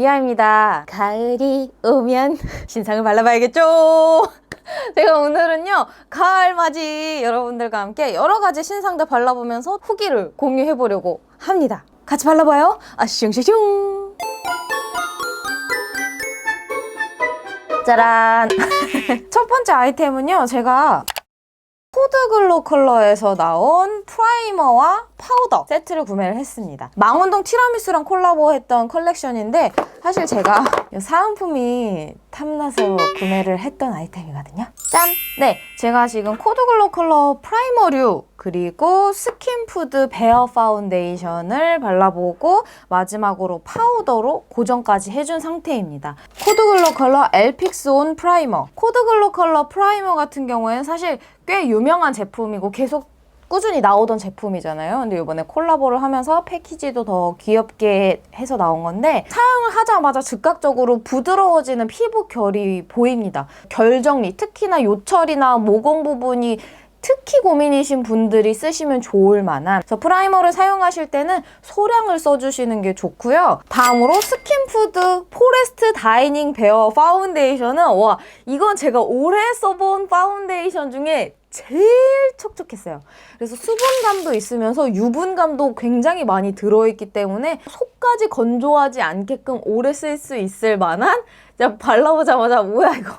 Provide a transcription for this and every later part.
미아입니다. 가을이 오면 신상을 발라봐야겠죠? 제가 오늘은요, 가을 맞이 여러분들과 함께 여러 가지 신상들 발라보면서 후기를 공유해보려고 합니다. 같이 발라봐요. 아, 슝슝슝. 짜란. 첫 번째 아이템은요, 제가 코드글로 컬러에서 나온 프라이머와 파우더 세트를 구매를 했습니다. 망원동 티라미수랑 콜라보했던 컬렉션인데 사실 제가 이 사은품이 탐나서 구매를 했던 아이템이거든요. 짠! 네, 제가 지금 코드글로 컬러 프라이머류 그리고 스킨푸드 베어 파운데이션을 발라보고 마지막으로 파우더로 고정까지 해준 상태입니다. 코드글로 컬러 엘픽스 온 프라이머. 코드글로 컬러 프라이머 같은 경우에는 사실 꽤 유명한 제품이고 계속 꾸준히 나오던 제품이잖아요. 근데 이번에 콜라보를 하면서 패키지도 더 귀엽게 해서 나온 건데 사용을 하자마자 즉각적으로 부드러워지는 피부 결이 보입니다. 결 정리, 특히나 요철이나 모공 부분이 특히 고민이신 분들이 쓰시면 좋을 만한 그래서 프라이머를 사용하실 때는 소량을 써주시는 게 좋고요. 다음으로 스킨푸드 포레스트 다이닝 베어 파운데이션은 와 이건 제가 올해 써본 파운데이션 중에 제일 촉촉했어요. 그래서 수분감도 있으면서 유분감도 굉장히 많이 들어있기 때문에 속까지 건조하지 않게끔 오래 쓸 수 있을 만한 진짜 발라보자마자 뭐야 이거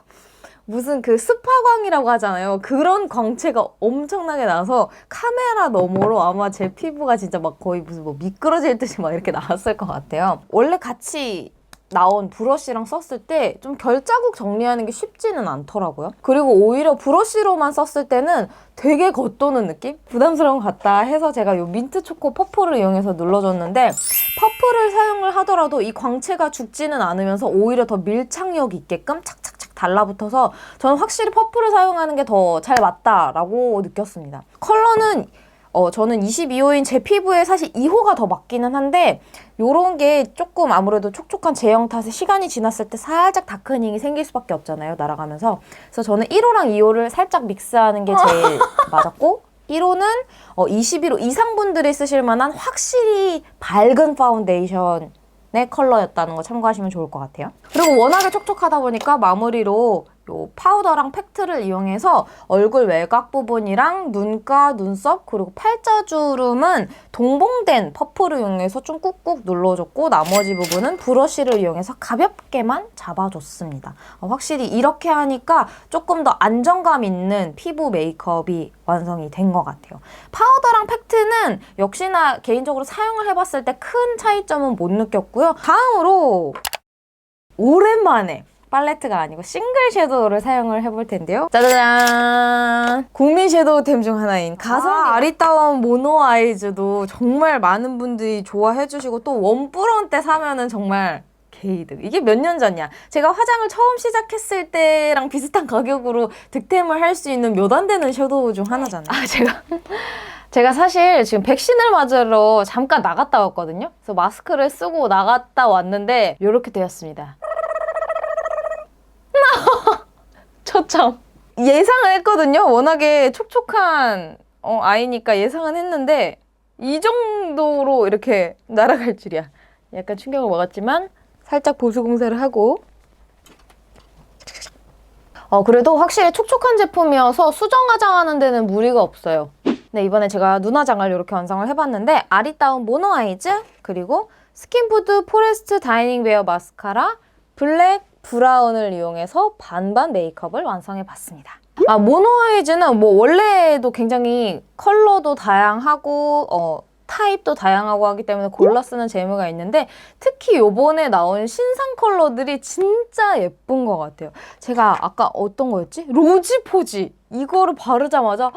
무슨 그 스파광이라고 하잖아요. 그런 광채가 엄청나게 나서 카메라 너머로 아마 제 피부가 진짜 막 거의 무슨 뭐 미끄러질 듯이 막 이렇게 나왔을 것 같아요. 원래 같이 나온 브러쉬랑 썼을 때 좀 결자국 정리하는 게 쉽지는 않더라고요. 그리고 오히려 브러쉬로만 썼을 때는 되게 겉도는 느낌? 부담스러운 것 같다 해서 제가 이 민트 초코 퍼플을 이용해서 눌러줬는데 퍼플을 사용을 하더라도 이 광채가 죽지는 않으면서 오히려 더 밀착력 있게끔 착착착 달라붙어서 저는 확실히 퍼플을 사용하는 게 더 잘 맞다라고 느꼈습니다. 컬러는 어, 저는 22호인 제 피부에 사실 2호가 더 맞기는 한데 요런 게 조금 아무래도 촉촉한 제형 탓에 시간이 지났을 때 살짝 다크닝이 생길 수밖에 없잖아요. 날아가면서. 그래서 저는 1호랑 2호를 살짝 믹스하는 게 제일 맞았고 1호는 어, 21호 이상 분들이 쓰실 만한 확실히 밝은 파운데이션 의 컬러였다는 거 참고하시면 좋을 것 같아요. 그리고 워낙에 촉촉하다 보니까 마무리로 요 파우더랑 팩트를 이용해서 얼굴 외곽 부분이랑 눈가, 눈썹 그리고 팔자주름은 동봉된 퍼프를 이용해서 좀 꾹꾹 눌러줬고 나머지 부분은 브러쉬를 이용해서 가볍게만 잡아줬습니다. 어, 확실히 이렇게 하니까 조금 더 안정감 있는 피부 메이크업이 완성이 된 것 같아요. 파우더랑 팩트는 역시나 개인적으로 사용을 해봤을 때 큰 차이점은 못 느꼈고요. 다음으로 오랜만에 팔레트가 아니고 싱글 섀도우를 사용을 해볼 텐데요. 짜자잔! 국민 섀도우템 중 하나인 가성 아, 아리따운 모노 아이즈도 정말 많은 분들이 좋아해 주시고 또 원뿌런 때 사면은 정말 게이득. 이게 몇 년 전이야. 제가 화장을 처음 시작했을 때랑 비슷한 가격으로 득템을 할 수 있는 몇 안 되는 섀도우 중 하나잖아요. 아, 제가. 제가 사실 지금 백신을 맞으러 잠깐 나갔다 왔거든요. 그래서 마스크를 쓰고 나갔다 왔는데 이렇게 되었습니다. 초점. 예상을 했거든요. 워낙에 촉촉한 어, 아이니까 예상은 했는데 이 정도로 이렇게 날아갈 줄이야. 약간 충격을 먹었지만 살짝 보수 공세를 하고 어, 그래도 확실히 촉촉한 제품이어서 수정 화장하는 데는 무리가 없어요. 네, 이번에 제가 눈 화장을 이렇게 완성을 해봤는데 아리따운 모노 아이즈 그리고 스킨푸드 포레스트 다이닝 웨어 마스카라 블랙 브라운을 이용해서 반반 메이크업을 완성해 봤습니다. 아, 모노 아이즈는 뭐 원래도 굉장히 컬러도 다양하고 어, 타입도 다양하고 하기 때문에 골라 쓰는 재미가 있는데 특히 요번에 나온 신상 컬러들이 진짜 예쁜 것 같아요. 제가 아까 어떤 거였지? 로지 포지. 이거를 바르자마자 "헉,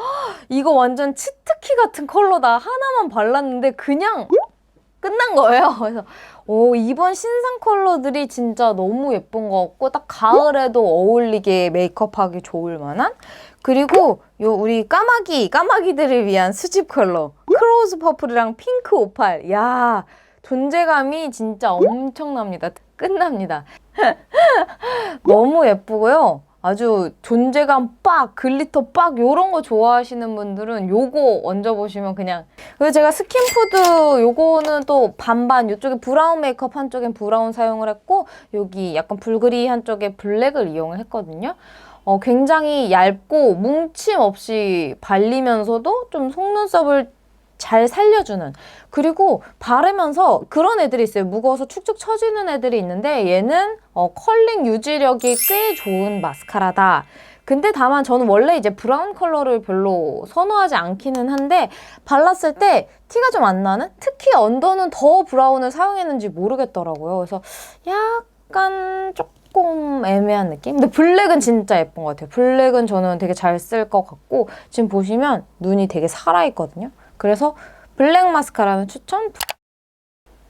이거 완전 치트키 같은 컬러다. 하나만 발랐는데 그냥 끝난 거예요. 그래서 오, 이번 신상 컬러들이 진짜 너무 예쁜 것 같고 딱 가을에도 어울리게 메이크업하기 좋을 만한? 그리고 요 우리 까마귀 까마귀들을 위한 수집 컬러. 크로즈 퍼플이랑 핑크 오팔. 야 존재감이 진짜 엄청납니다. 끝납니다. 너무 예쁘고요 아주 존재감 빡, 글리터 빡 요런 거 좋아하시는 분들은 요거 얹어보시면 그냥 그리고 제가 스킨푸드 요거는 또 반반 요쪽에 브라운 메이크업 한쪽엔 브라운 사용을 했고 여기 약간 불그리 한쪽에 블랙을 이용을 했거든요. 어, 굉장히 얇고 뭉침 없이 발리면서도 좀 속눈썹을 잘 살려주는 그리고 바르면서 그런 애들이 있어요 무거워서 축축 처지는 애들이 있는데 얘는 어, 컬링 유지력이 꽤 좋은 마스카라다 근데 다만 저는 원래 이제 브라운 컬러를 별로 선호하지 않기는 한데 발랐을 때 티가 좀 안 나는 특히 언더는 더 브라운을 사용했는지 모르겠더라고요 그래서 약간 조금 애매한 느낌? 근데 블랙은 진짜 예쁜 것 같아요. 블랙은 저는 되게 잘 쓸 것 같고 지금 보시면 눈이 되게 살아있거든요. 그래서 블랙 마스카라는 추천.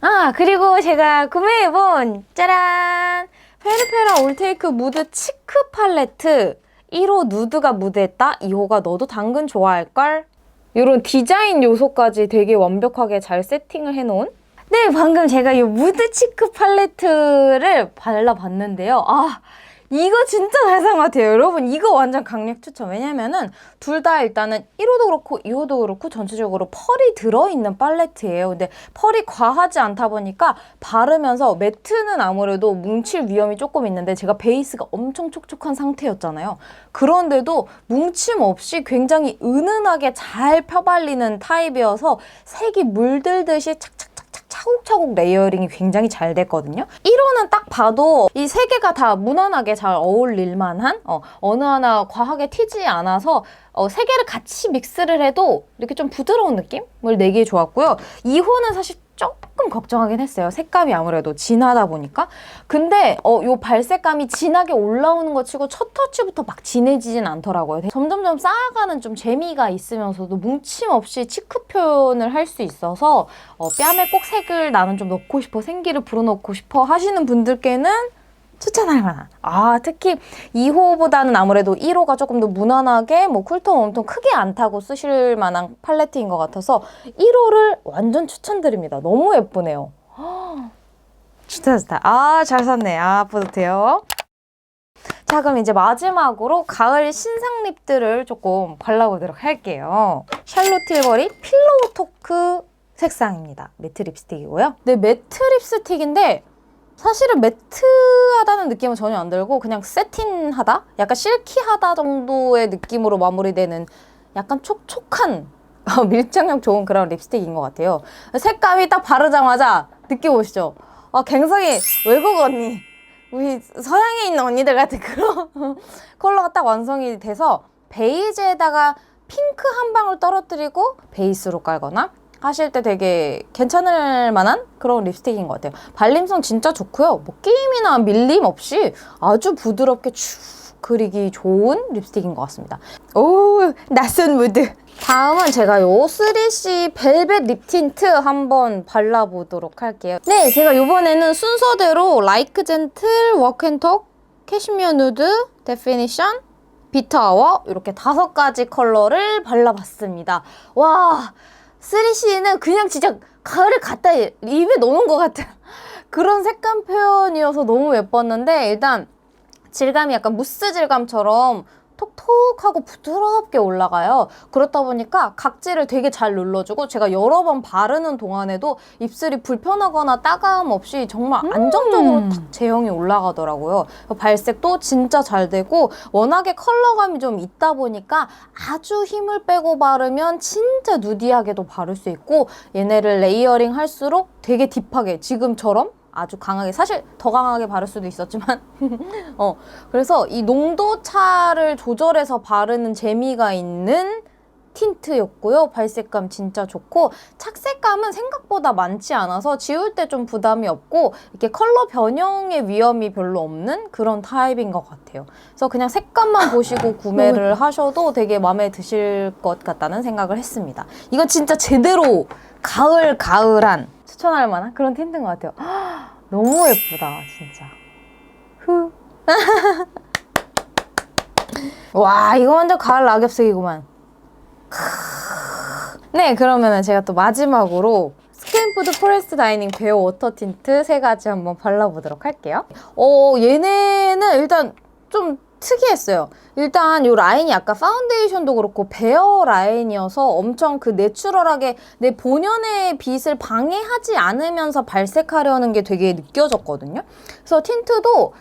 아 그리고 제가 구매해본 짜란 페르페라 올테이크 무드 치크 팔레트 1호 누드가 무드했다 2호가 너도 당근 좋아할걸 이런 디자인 요소까지 되게 완벽하게 잘 세팅을 해놓은 네, 방금 제가 이 무드 치크 팔레트를 발라봤는데요. 아, 이거 진짜 잘 산 것 같아요. 여러분, 이거 완전 강력 추천. 왜냐면은 둘 다 일단은 1호도 그렇고 2호도 그렇고 전체적으로 펄이 들어있는 팔레트예요. 근데 펄이 과하지 않다 보니까 바르면서 매트는 아무래도 뭉칠 위험이 조금 있는데 제가 베이스가 엄청 촉촉한 상태였잖아요. 그런데도 뭉침 없이 굉장히 은은하게 잘 펴발리는 타입이어서 색이 물들듯이 착착 차곡차곡 레이어링이 굉장히 잘 됐거든요. 1호는 딱 봐도 이 세 개가 다 무난하게 잘 어울릴 만 한 어, 어느 하나 과하게 튀지 않아서 어, 세 개를 같이 믹스를 해도 이렇게 좀 부드러운 느낌을 내기에 좋았고요. 2호는 사실 조금 걱정하긴 했어요. 색감이 아무래도 진하다 보니까. 근데 어, 요 발색감이 진하게 올라오는 것 치고 첫 터치부터 막 진해지진 않더라고요. 점점점 쌓아가는 좀 재미가 있으면서도 뭉침 없이 치크 표현을 할 수 있어서 어, 뺨에 꼭 색을 나는 좀 넣고 싶어, 생기를 불어넣고 싶어 하시는 분들께는 추천할 만한. 아, 특히 2호보다는 아무래도 1호가 조금 더 무난하게 뭐 쿨톤, 웜톤 크게 안 타고 쓰실 만한 팔레트인 것 같아서 1호를 완전 추천드립니다. 너무 예쁘네요. 진짜 좋다. 아, 잘 샀네. 아, 뿌듯해요. 자, 그럼 이제 마지막으로 가을 신상 립들을 조금 발라보도록 할게요. 샬롯 틸버리 필로우 토크 색상입니다. 매트 립스틱이고요. 네, 매트 립스틱인데 사실은 매트하다는 느낌은 전혀 안 들고 그냥 세틴하다? 약간 실키하다 정도의 느낌으로 마무리되는 약간 촉촉한 어, 밀착력 좋은 그런 립스틱인 것 같아요. 색감이 딱 바르자마자 느낌 오시죠? 아, 굉장히 외국 언니, 우리 서양에 있는 언니들 같은 그런 컬러가 딱 완성이 돼서 베이지에다가 핑크 한 방울 떨어뜨리고 베이스로 깔거나 하실 때 되게 괜찮을 만한 그런 립스틱인 것 같아요. 발림성 진짜 좋고요. 뭐 끼임이나 밀림 없이 아주 부드럽게 쭉 그리기 좋은 립스틱인 것 같습니다. 오, 낯선 무드. 다음은 제가 요 3C 벨벳 립 틴트 한번 발라보도록 할게요. 네, 제가 이번에는 순서대로 라이크 젠틀, 워크앤톡, 캐시미어 누드, 데피니션, 비터 아워 이렇게 다섯 가지 컬러를 발라봤습니다. 와, 3C는 그냥 진짜 가을에 갖다 입에 넣는 것 같은 그런 색감 표현이어서 너무 예뻤는데 일단 질감이 약간 무스 질감처럼 톡톡하고 부드럽게 올라가요. 그렇다 보니까 각질을 되게 잘 눌러주고 제가 여러 번 바르는 동안에도 입술이 불편하거나 따가움 없이 정말 안정적으로 탁 제형이 올라가더라고요. 발색도 진짜 잘 되고 워낙에 컬러감이 좀 있다 보니까 아주 힘을 빼고 바르면 진짜 누디하게도 바를 수 있고 얘네를 레이어링 할수록 되게 딥하게 지금처럼 아주 강하게 사실 더 강하게 바를 수도 있었지만 어 그래서 이 농도 차를 조절해서 바르는 재미가 있는 틴트였고요. 발색감 진짜 좋고 착색감은 생각보다 많지 않아서 지울 때 좀 부담이 없고 이렇게 컬러 변형의 위험이 별로 없는 그런 타입인 것 같아요. 그래서 그냥 색감만 보시고 구매를 하셔도 되게 마음에 드실 것 같다는 생각을 했습니다. 이건 진짜 제대로 가을 가을한 추천할 만한 그런 틴트인 것 같아요. 너무 예쁘다 진짜. 후. 와 이거 완전 가을 낙엽색이구만. 네, 그러면 제가 또 마지막으로 스캔푸드 포레스트 다이닝 베어 워터 틴트 세 가지 한번 발라보도록 할게요. 어, 얘네는 일단 좀 특이했어요. 일단 이 라인이 아까 파운데이션도 그렇고 베어 라인이어서 엄청 그 내추럴하게 내 본연의 빛을 방해하지 않으면서 발색하려는 게 되게 느껴졌거든요. 그래서 틴트도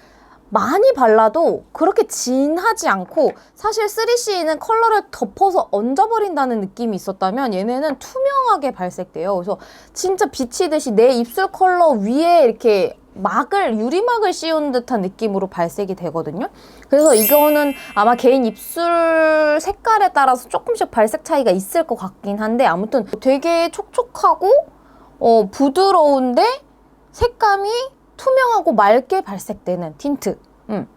많이 발라도 그렇게 진하지 않고 사실 3CE는 컬러를 덮어서 얹어버린다는 느낌이 있었다면 얘네는 투명하게 발색돼요. 그래서 진짜 비치듯이 내 입술 컬러 위에 이렇게 막을 유리막을 씌운 듯한 느낌으로 발색이 되거든요. 그래서 이거는 아마 개인 입술 색깔에 따라서 조금씩 발색 차이가 있을 것 같긴 한데 아무튼 되게 촉촉하고 어, 부드러운데 색감이 투명하고 맑게 발색되는 틴트. 음.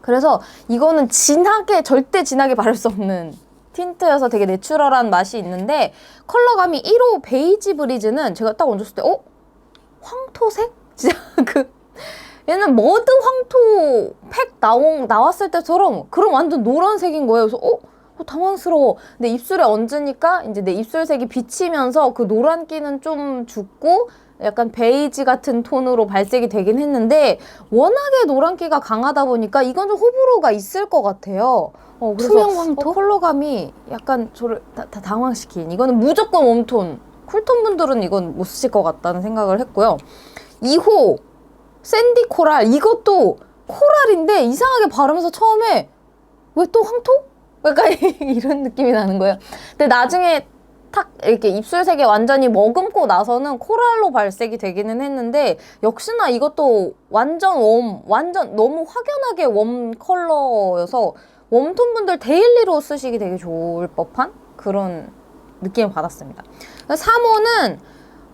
그래서 이거는 진하게 절대 진하게 바를 수 없는 틴트여서 되게 내추럴한 맛이 있는데 컬러감이 1호 베이지 브리즈는 제가 딱 얹었을 때 어? 황토색? 진짜 그 얘는 머드 황토 팩 나온, 나왔을 때처럼 그런 완전 노란색인 거예요. 그래서 어? 어, 당황스러워. 근데 입술에 얹으니까 이제 내 입술색이 비치면서 그 노란기는 좀 죽고 약간 베이지 같은 톤으로 발색이 되긴 했는데 워낙에 노란기가 강하다 보니까 이건 좀 호불호가 있을 것 같아요. 어, 투명 황토? 어, 컬러감이 약간 저를 다, 다 당황시킨. 이거는 무조건 웜톤. 쿨톤 분들은 이건 못 쓰실 것 같다는 생각을 했고요. 2호 샌디 코랄 이것도 코랄인데 이상하게 바르면서 처음에 왜 또 황토? 약간 이런 느낌이 나는 거예요. 근데 나중에 탁 이렇게 입술색에 완전히 머금고 나서는 코랄로 발색이 되기는 했는데 역시나 이것도 완전 웜, 완전 너무 확연하게 웜 컬러여서 웜톤 분들 데일리로 쓰시기 되게 좋을 법한 그런 느낌을 받았습니다. 3호는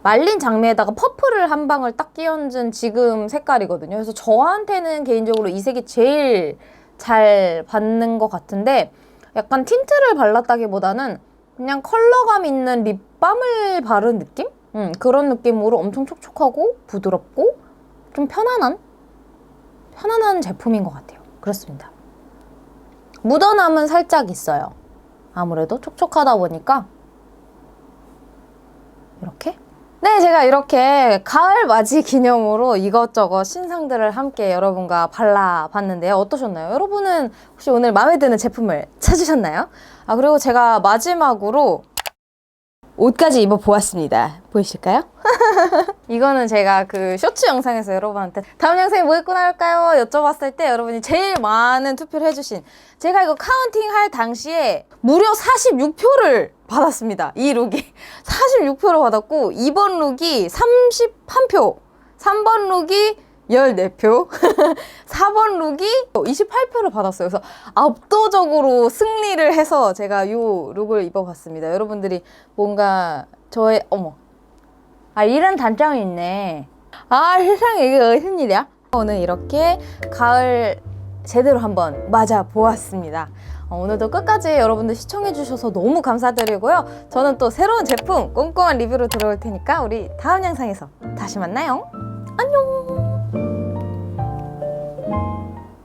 말린 장미에다가 퍼플을 한 방울 딱 끼얹은 지금 색깔이거든요. 그래서 저한테는 개인적으로 이 색이 제일 잘 받는 것 같은데 약간 틴트를 발랐다기보다는 그냥 컬러감 있는 립밤을 바른 느낌? 음, 그런 느낌으로 엄청 촉촉하고 부드럽고 좀 편안한 편안한 제품인 것 같아요. 그렇습니다. 묻어남은 살짝 있어요. 아무래도 촉촉하다 보니까 이렇게 네, 제가 이렇게 가을 맞이 기념으로 이것저것 신상들을 함께 여러분과 발라봤는데요. 어떠셨나요? 여러분은 혹시 오늘 마음에 드는 제품을 찾으셨나요? 아, 그리고 제가 마지막으로 옷까지 입어보았습니다. 보이실까요? 이거는 제가 그 쇼츠 영상에서 여러분한테 다음 영상에 뭐 입고 나올까요? 여쭤봤을 때 여러분이 제일 많은 투표를 해주신 제가 이거 카운팅 할 당시에 무려 46표를 받았습니다. 이 룩이 46표를 받았고 2번 룩이 31표 3번 룩이 14표 4번 룩이 28표를 받았어요. 그래서 압도적으로 승리를 해서 제가 이 룩을 입어봤습니다. 여러분들이 뭔가 저의 어머 아 이런 단점이 있네. 아 세상에 이게 무슨 일이야? 오늘 이렇게 가을 제대로 한번 맞아 보았습니다. 어, 오늘도 끝까지 여러분들 시청해주셔서 너무 감사드리고요. 저는 또 새로운 제품 꼼꼼한 리뷰로 들어올 테니까 우리 다음 영상에서 다시 만나요. 안녕!